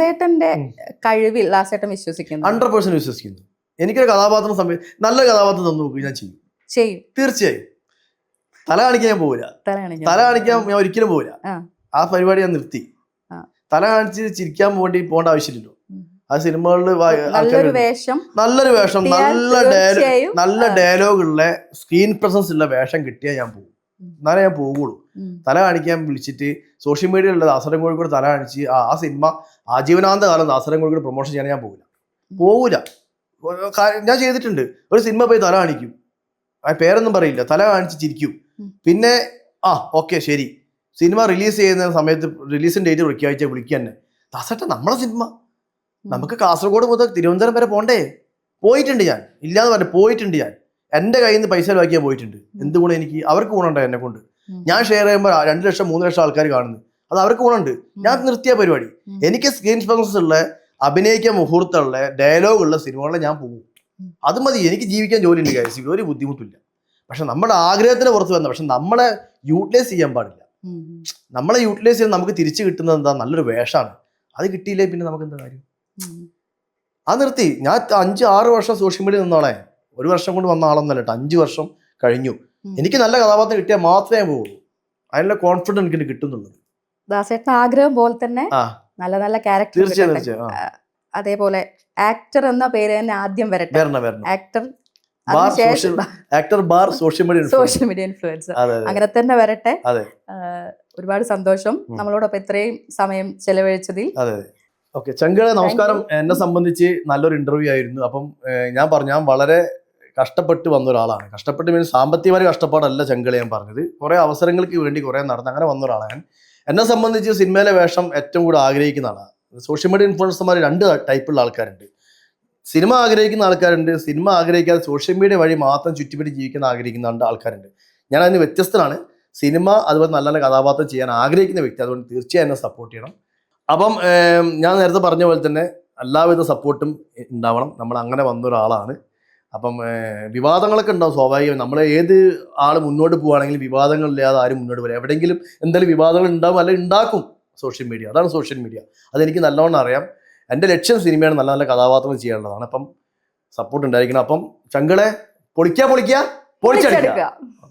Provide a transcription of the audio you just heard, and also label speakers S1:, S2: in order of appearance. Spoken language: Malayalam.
S1: ദാസേട്ടന്റെ കഴിവിൽ ദാസേട്ടൻ വിശ്വസിക്കുന്നു.
S2: ഹൺഡ്രഡ് പേഴ്സെന്റ് വിശ്വസിക്കുന്നു. എനിക്കൊരു കഥാപാത്രം സമയം നല്ല കഥാപാത്രം തന്നു നോക്കി ഞാൻ ചെയ്യും.
S1: ചെയ്യും.
S2: തീർച്ചയായും. തല കാണിക്കാൻ ഞാൻ പോവില്ല. തല കാണിക്കാൻ ഞാൻ ഒരിക്കലും പോവില്ല.
S1: ആ.
S2: പരിപാടി ഞാൻ നിർത്തി. തല കാണിച്ച് ചിരിക്കാൻ വേണ്ടി പോകേണ്ട ആവശ്യമില്ലല്ലോ. ആ സിനിമകളിൽ
S1: നല്ലൊരു വേഷം
S2: നല്ല ഡയലോഗ് നല്ല. ഡയലോഗ് ഉള്ള സ്ക്രീൻ പ്രസൻസ് ഉള്ള വേഷം കിട്ടിയാൽ ഞാൻ പോകും. എന്നാലേ ഞാൻ പോകുള്ളൂ തല കാണിക്കാൻ വിളിച്ചിട്ട് സോഷ്യൽ മീഡിയയിലുള്ള ദാസരം കോഴിക്കോട് തല കാണിച്ച് ആ ആ സിനിമ ആജീവനാന്ത കാലം ദാസരം കോഴിക്കോട് പ്രൊമോഷൻ ചെയ്യാൻ ഞാൻ പോകില്ല പോകൂല ഞാൻ ചെയ്തിട്ടുണ്ട്. ഒരു സിനിമ പോയി തല കാണിക്കും. ആ പേരൊന്നും പറയില്ല. തല കാണിച്ച് ചിരിക്കും. പിന്നെ ആ ഓക്കെ ശരി. സിനിമ റിലീസ് ചെയ്യുന്ന സമയത്ത് റിലീസിന് ഡേറ്റ് പ്രഖ്യാപിച്ച വിളിക്കുക തന്നെ. ദാസേട്ട നമ്മളെ സിനിമ നമുക്ക് കാസർഗോഡ് മുതൽ തിരുവനന്തപുരം വരെ പോണ്ടേ? പോയിട്ടുണ്ട് ഞാൻ. ഇല്ലാന്ന് പറഞ്ഞു പോയിട്ടുണ്ട് ഞാൻ. എന്റെ കയ്യിൽ നിന്ന് പൈസ ചെലവാക്കിയാൽ പോയിട്ടുണ്ട്. എന്ത് ഗുണം എനിക്ക്? അവർക്ക് ഗുണമുണ്ടോ എന്നെ കൊണ്ട്. ഞാൻ ഷെയർ ചെയ്യുമ്പോൾ രണ്ട് ലക്ഷം മൂന്ന് ലക്ഷം ആൾക്കാർ കാണുന്നു. അത് അവർക്ക് ഗുണമുണ്ട്. ഞാൻ നിർത്തിയ പരിപാടി. എനിക്ക് സ്ക്രീൻ സ്പോൺസസ് ഉള്ള അഭിനയിക്കാൻ മുഹൂർത്തമുള്ള ഡയലോഗ് ഉള്ള സിനിമകളിൽ ഞാൻ പോകും. അത് മതി. എനിക്ക് ജീവിക്കാൻ ജോലി ഉണ്ട് കാര്യം ഒരു ബുദ്ധിമുട്ടില്ല. പക്ഷെ നമ്മുടെ ആഗ്രഹത്തിന് പുറത്ത് വന്ന പക്ഷെ നമ്മളെ യൂട്ടിലൈസ് ചെയ്യാൻ പാടില്ല. നമ്മളെ യൂട്ടിലൈസ് ചെയ്യാൻ നമുക്ക് തിരിച്ചു കിട്ടുന്നത് എന്താ? നല്ലൊരു വേഷമാണ് അത് കിട്ടിയില്ലേ പിന്നെ നമുക്ക് എന്താ കാര്യം? ആ നിർത്തി. ഞാൻ അഞ്ച് ആറ് വർഷം സോഷ്യൽ മീഡിയ നിന്നാളെ. ഒരു വർഷം കൊണ്ട് വന്ന ആളൊന്നല്ല കേട്ടോ. അഞ്ച് വർഷം കഴിഞ്ഞു. എനിക്ക് നല്ല കഥാപാത്രം കിട്ടിയാൽ മാത്രമേ പോകുള്ളൂ അതിനുള്ള കോൺഫിഡൻസ് എനിക്ക് കിട്ടുന്നുള്ളത്
S1: ദാസേട്ടൻ ആഗ്രഹം പോലെ തന്നെ നല്ല നല്ല ക്യാരക്ടർ
S2: തീർച്ചയായും
S1: അതേപോലെ ആക്ടർ എന്ന പേര് തന്നെ ആദ്യം വരട്ടെ. Actor
S2: actor bar social media
S1: social media influencer അങ്ങനെ തന്നെ വരട്ടെ. ഒരുപാട് സന്തോഷം. നമ്മളോടൊപ്പം ഇത്രയും സമയം ചെലവഴിച്ചതിൽ.
S2: ഓക്കെ ചങ്കളെ നമസ്കാരം. എന്നെ സംബന്ധിച്ച് നല്ലൊരു ഇന്റർവ്യൂ ആയിരുന്നു. അപ്പം ഞാൻ പറഞ്ഞു ഞാൻ വളരെ കഷ്ടപ്പെട്ട് വന്ന ഒരാളാണ് കഷ്ടപ്പെട്ട് മീൻസ് സാമ്പത്തികമായ കഷ്ടപ്പാടല്ല ചെങ്കളി ഞാൻ പറഞ്ഞത്. കുറേ അവസരങ്ങൾക്ക് വേണ്ടി കുറേ നടന്ന് അങ്ങനെ വന്ന ഒരാളാണ് എന്നെ സംബന്ധിച്ച് സിനിമയിലെ വേഷം ഏറ്റവും കൂടുതൽ ആഗ്രഹിക്കുന്ന ആളാണ്. സോഷ്യൽ മീഡിയ ഇൻഫ്ലുവൻസർമാർ രണ്ട് ടൈപ്പുള്ള ആൾക്കാരുണ്ട്. സിനിമ ആഗ്രഹിക്കുന്ന ആൾക്കാരുണ്ട്. സിനിമ ആഗ്രഹിക്കാതെ സോഷ്യൽ മീഡിയ വഴി മാത്രം ചുറ്റിപ്പറ്റി ജീവിക്കുന്ന ആഗ്രഹിക്കുന്ന രണ്ട് ആൾക്കാരുണ്ട്. ഞാൻ അതിന് വ്യത്യസ്തനാണ്. സിനിമ അതുപോലെ നല്ല നല്ല കഥാപാത്രം ചെയ്യാൻ ആഗ്രഹിക്കുന്ന വ്യക്തി. അതുകൊണ്ട് തീർച്ചയായും എന്നെ സപ്പോർട്ട് ചെയ്യണം. അപ്പം ഞാൻ നേരത്തെ പറഞ്ഞ പോലെ തന്നെ എല്ലാവിധ സപ്പോർട്ടും ഉണ്ടാവണം. നമ്മൾ അങ്ങനെ വന്ന ഒരാളാണ് അപ്പം വിവാദങ്ങളൊക്കെ ഉണ്ടാവും സ്വാഭാവികം. നമ്മൾ ഏത് ആൾ മുന്നോട്ട് പോവുകയാണെങ്കിലും വിവാദങ്ങളില്ലാതെ ആരും മുന്നോട്ട് പോകില്ല എവിടെയെങ്കിലും എന്തെങ്കിലും വിവാദങ്ങൾ ഉണ്ടാവും അല്ലെങ്കിൽ ഉണ്ടാക്കും സോഷ്യൽ മീഡിയ. അതാണ് സോഷ്യൽ മീഡിയ. അതെനിക്ക് നല്ലവണ്ണം അറിയാം. എന്റെ ലക്ഷ്യം സിനിമയാണ് നല്ല നല്ല കഥാപാത്രങ്ങൾ ചെയ്യാനുള്ളതാണ്. അപ്പം സപ്പോർട്ട് ഉണ്ടായിരിക്കണം. അപ്പം ചങ്കളെ പൊളിക്കാ പൊളിക്കാ പൊളിച്ചെടുക്കുക
S1: പൊളിച്ചെടുക്കുക